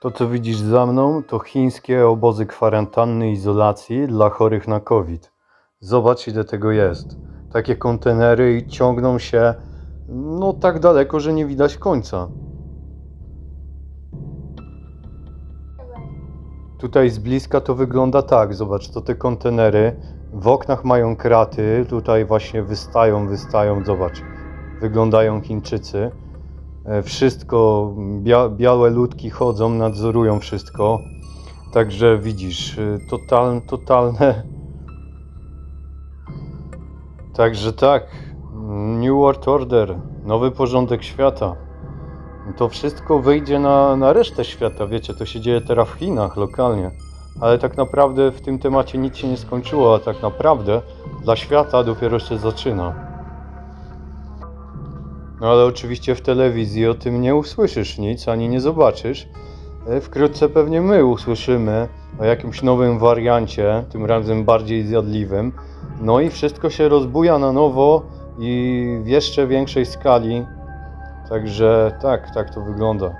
To, co widzisz za mną, to chińskie obozy kwarantanny i izolacji dla chorych na COVID. Zobacz, ile tego jest. Takie kontenery ciągną się no tak daleko, że nie widać końca. Tutaj z bliska to wygląda tak. Zobacz, to te kontenery. W oknach mają kraty. Tutaj właśnie wystają, wystają. Zobacz, wyglądają Chińczycy. E, Wszystko, bia białe ludki chodzą, nadzorują wszystko. Także widzisz, y, total, totalne. Także tak, New World Order, nowy porządek świata. To wszystko wyjdzie na, na resztę świata, wiecie, to się dzieje teraz w Chinach lokalnie. Ale tak naprawdę w tym temacie nic się nie skończyło, a tak naprawdę dla świata dopiero się zaczyna. No ale oczywiście w telewizji o tym nie usłyszysz nic, ani nie zobaczysz. E, Wkrótce pewnie my usłyszymy o jakimś nowym wariancie, tym razem bardziej zjadliwym. No i wszystko się rozbuja na nowo i w jeszcze większej skali. Także tak, tak to wygląda.